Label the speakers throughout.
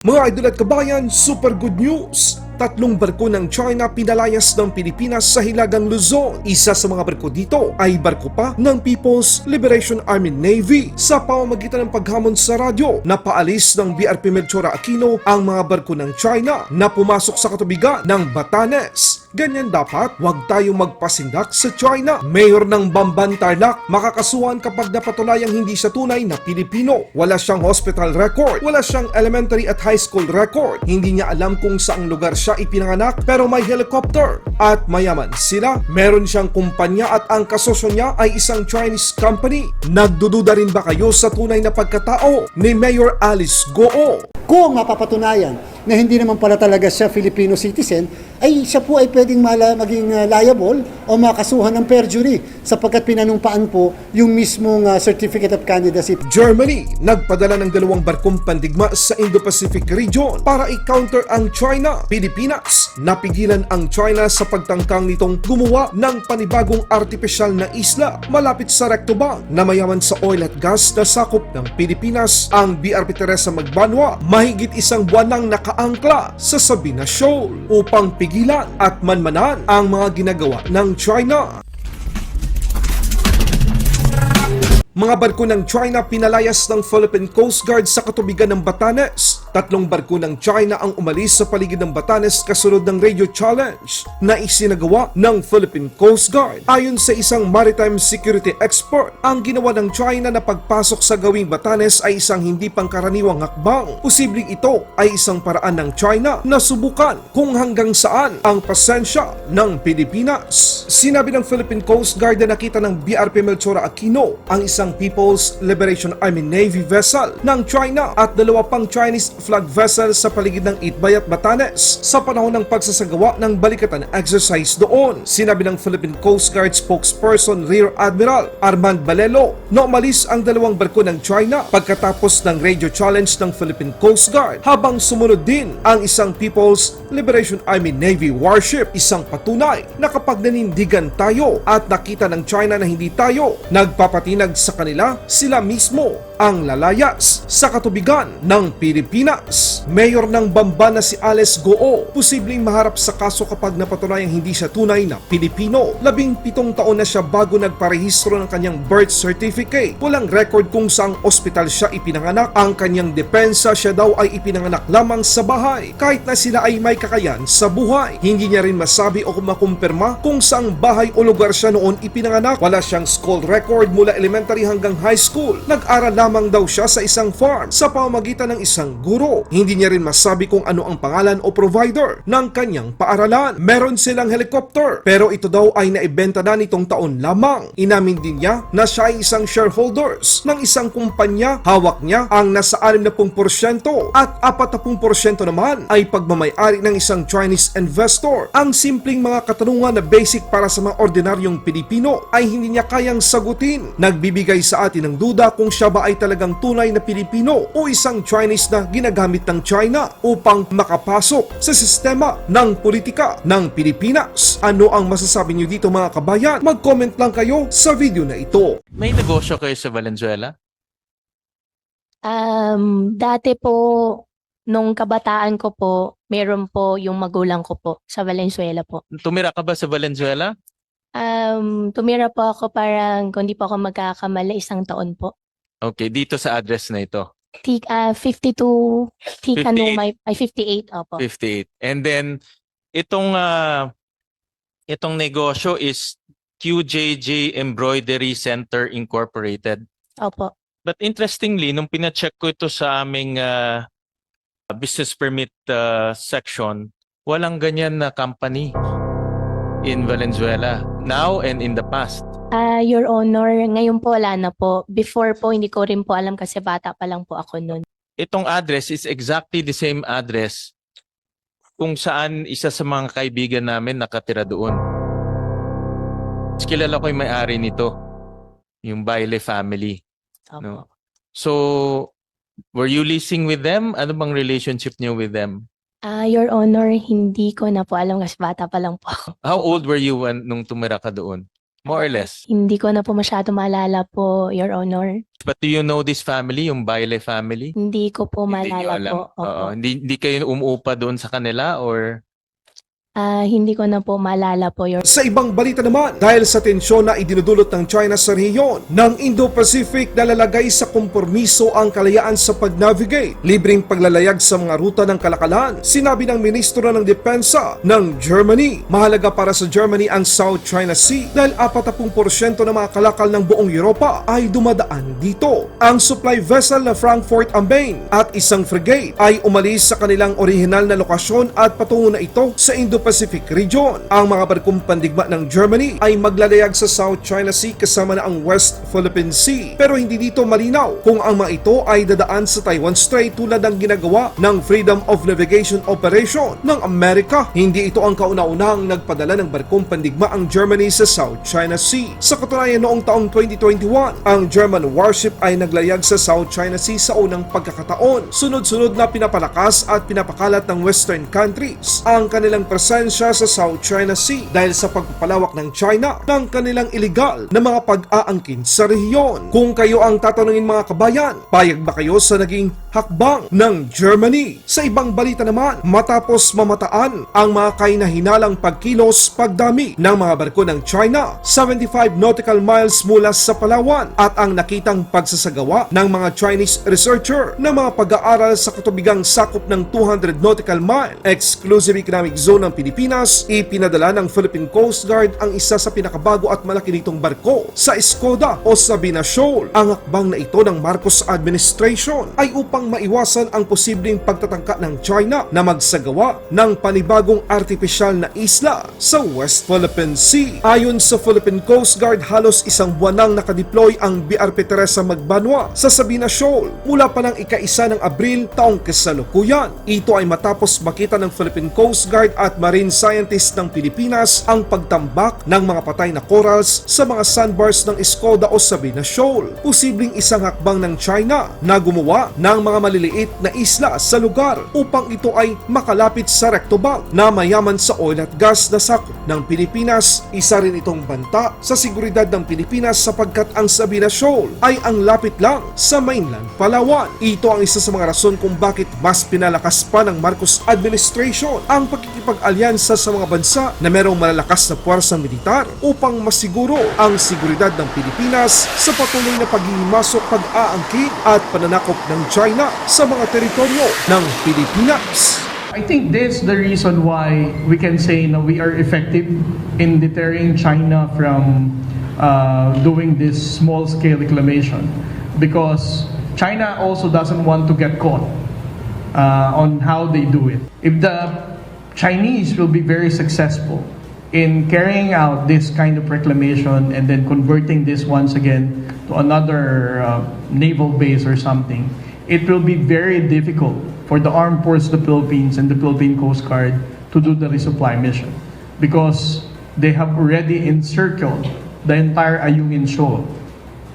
Speaker 1: Mga idol at kabayan, super good news! Tatlong barko ng China pinalayas ng Pilipinas sa Hilagang Luzon. Isa sa mga barko dito ay barko pa ng People's Liberation Army Navy sa pamamagitan ng paghamon sa radyo na paalis ng BRP Melchora Aquino ang mga barko ng China na pumasok sa katubigan ng Batanes. Ganyan dapat, huwag tayo magpasindak sa China. Mayor ng Bamban Tarlac, makakasuhan kapag napatulayang hindi siya tunay na Pilipino. Wala siyang hospital record, wala siyang elementary at high school record. Hindi niya alam kung saang lugar siya ipinanganak pero may helicopter. At mayaman sila, meron siyang kumpanya at ang kasosyo niya ay isang Chinese company. Nagdududa rin ba kayo sa tunay na pagkatao ni Mayor Alice Goo?
Speaker 2: Kung mapapatunayan na hindi naman pala talaga siya Filipino citizen, ay siya po ay pwedeng mala, maging uh, liable o makasuhan ng perjury sapagkat pinanumpaan po yung mismong uh, Certificate of Candidacy.
Speaker 1: Germany nagpadala ng dalawang barkong pandigma sa Indo-Pacific region para i-counter ang China. Pilipinas napigilan ang China sa pagtangkang nitong gumawa ng panibagong artipisyal na isla malapit sa Recto Bank na mayaman sa oil at gas na sakop ng Pilipinas. Ang BRP Teresa Magbanwa mahigit isang buwan nang nakaangkla sa Sabina Shoal upang pigilan at manmanan ang mga ginagawa ng China. Mga barko ng China pinalayas ng Philippine Coast Guard sa katubigan ng Batanes. Tatlong barko ng China ang umalis sa paligid ng Batanes kasunod ng radio challenge na isinagawa ng Philippine Coast Guard. Ayon sa isang maritime security expert, ang ginawa ng China na pagpasok sa gawing Batanes ay isang hindi pangkaraniwang hakbang. Posibleng ito ay isang paraan ng China na subukan kung hanggang saan ang pasensya ng Pilipinas. Sinabi ng Philippine Coast Guard na nakita ng BRP Melchora Aquino ang isang People's Liberation Army Navy vessel ng China at dalawa pang Chinese flag vessel sa paligid ng Itbay at Batanes sa panahon ng pagsasagawa ng balikatan exercise doon. Sinabi ng Philippine Coast Guard spokesperson Rear Admiral Armand Balelo na umalis ang dalawang barko ng China pagkatapos ng radio challenge ng Philippine Coast Guard habang sumunod din ang isang People's Liberation Army Navy warship isang patunay na kapag nanindigan tayo at nakita ng China na hindi tayo nagpapatinag sa kanila sila mismo ang lalayas sa katubigan ng Pilipinas. Mayor ng Bamba na si Alice Goo, posibleng maharap sa kaso kapag napatunayang hindi siya tunay na Pilipino. Labing pitong taon na siya bago nagparehistro ng kanyang birth certificate. Walang record kung saang ospital siya ipinanganak. Ang kanyang depensa siya daw ay ipinanganak lamang sa bahay. Kahit na sila ay may kakayan sa buhay. Hindi niya rin masabi o makumpirma kung saang bahay o lugar siya noon ipinanganak. Wala siyang school record mula elementary hanggang high school. Nag-aral lamang daw siya sa isang farm sa pamamagitan ng isang guro. Hindi niya rin masabi kung ano ang pangalan o provider ng kanyang paaralan. Meron silang helicopter pero ito daw ay naibenta na nitong taon lamang. Inamin din niya na siya ay isang shareholders ng isang kumpanya. Hawak niya ang nasa 60% at 40% naman ay pagmamayari ng isang Chinese investor. Ang simpleng mga katanungan na basic para sa mga ordinaryong Pilipino ay hindi niya kayang sagutin. Nagbibigay sa atin ng duda kung siya ba ay talagang tunay na Pilipino o isang Chinese na ginagamit ng China upang makapasok sa sistema ng politika ng Pilipinas. Ano ang masasabi niyo dito mga kabayan? Mag-comment lang kayo sa video na ito.
Speaker 3: May negosyo kayo sa Valenzuela?
Speaker 4: Um, dati po, nung kabataan ko po, meron po yung magulang ko po sa Valenzuela po.
Speaker 3: Tumira ka ba sa Valenzuela?
Speaker 4: Um, tumira po ako parang, kung di po ako magkakamali, isang taon po.
Speaker 3: Okay, dito sa address na ito.
Speaker 4: Tik, ah 52, Tika
Speaker 3: 58.
Speaker 4: may, ay 58, opo.
Speaker 3: 58. And then itong ah, itong negosyo is QJJ Embroidery Center Incorporated.
Speaker 4: Opo.
Speaker 3: But interestingly, nung pina-check ko ito sa aming ah, business permit ah, section, walang ganyan na company in Valenzuela now and in the past.
Speaker 4: Ah, Your Honor, ngayon po wala na po. Before po, hindi ko rin po alam kasi bata pa lang po ako noon.
Speaker 3: Itong address is exactly the same address kung saan isa sa mga kaibigan namin nakatira doon. Mas Kilala ko yung may-ari nito, yung Baile family.
Speaker 4: Opo.
Speaker 3: No. So, were you leasing with them? Ano bang relationship niyo with them?
Speaker 4: Ah, Your Honor, hindi ko na po alam kasi bata pa lang po ako.
Speaker 3: How old were you when, nung tumira ka doon? More or less.
Speaker 4: Hindi ko na po masyado maalala po, Your Honor.
Speaker 3: But do you know this family, yung Baile family?
Speaker 4: Hindi ko po
Speaker 3: Hindi nyo
Speaker 4: maalala
Speaker 3: alam.
Speaker 4: po. Opo.
Speaker 3: Oo, hindi, hindi kayo umuupa doon sa kanila or
Speaker 4: Ah, hindi ko na po maalala po, Your
Speaker 1: Sa ibang balita naman, dahil sa tensyon na idinudulot ng China sa rehiyon ng Indo-Pacific na lalagay sa kompromiso ang kalayaan sa pag-navigate, libreng paglalayag sa mga ruta ng kalakalan, sinabi ng Ministro ng Depensa ng Germany, mahalaga para sa Germany ang South China Sea dahil 40% ng mga kalakal ng buong Europa ay dumadaan dito. Ang supply vessel na Frankfurt am Main at isang frigate ay umalis sa kanilang orihinal na lokasyon at patungo na ito sa Indo-Pacific region. Ang mga barkong pandigma ng Germany ay maglalayag sa South China Sea kasama na ang West Philippine Sea. Pero hindi dito malinaw kung ang mga ito ay dadaan sa Taiwan Strait tulad ng ginagawa ng Freedom of Navigation Operation ng Amerika. Hindi ito ang kauna-unahang nagpadala ng barkong pandigma ang Germany sa South China Sea. Sa katunayan noong taong 2021, ang German warship ay naglayag sa South China Sea sa unang pagkakataon. Sunod-sunod na pinapalakas at pinapakalat ng Western countries ang kanilang presensya sa South China Sea dahil sa pagpapalawak ng China ng kanilang illegal na mga pag-aangkin sa rehiyon. Kung kayo ang tatanungin mga kabayan, payag ba kayo sa naging hakbang ng Germany? Sa ibang balita naman, matapos mamataan ang mga kainahinalang pagkilos pagdami ng mga barko ng China, 75 nautical miles mula sa Palawan at ang nakitang pagsasagawa ng mga Chinese researcher ng mga pag-aaral sa katubigang sakop ng 200 nautical mile exclusive economic zone ng Pilipinas, ipinadala ng Philippine Coast Guard ang isa sa pinakabago at malaki nitong barko sa Skoda o Sabina Shoal. Ang hakbang na ito ng Marcos administration ay upang maiwasan ang posibleng pagtatangka ng China na magsagawa ng panibagong artipisyal na isla sa West Philippine Sea. Ayon sa Philippine Coast Guard, halos isang buwan nang nakadeploy ang BRP Teresa Magbanwa sa Sabina Shoal mula pa ng ika-isa ng Abril taong kasalukuyan. Ito ay matapos makita ng Philippine Coast Guard at marine scientists ng Pilipinas ang pagtambak ng mga patay na corals sa mga sandbars ng Skoda o Sabina Shoal. Posibleng isang hakbang ng China na gumawa ng mga maliliit na isla sa lugar upang ito ay makalapit sa recto bank na mayaman sa oil at gas na sakop ng Pilipinas. Isa rin itong banta sa seguridad ng Pilipinas sapagkat ang Sabina Shoal ay ang lapit lang sa mainland Palawan. Ito ang isa sa mga rason kung bakit mas pinalakas pa ng Marcos administration ang pakikipag-alyansa sa mga bansa na merong malalakas na puwersa militar upang masiguro ang seguridad ng Pilipinas sa patuloy na paghihimasok, pag-aangkin at pananakop ng China sa mga teritoryo ng Pilipinas.
Speaker 5: I think this is the reason why we can say we are effective in deterring China from uh, doing this small-scale reclamation because China also doesn't want to get caught uh, on how they do it. If the Chinese will be very successful in carrying out this kind of reclamation and then converting this once again to another uh, naval base or something, it will be very difficult for the armed forces of the Philippines and the Philippine Coast Guard to do the resupply mission because they have already encircled the entire Ayungin Shoal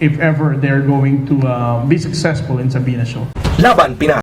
Speaker 5: if ever they're going to uh, be successful in Sabina Shoal.
Speaker 6: Laban Pinas.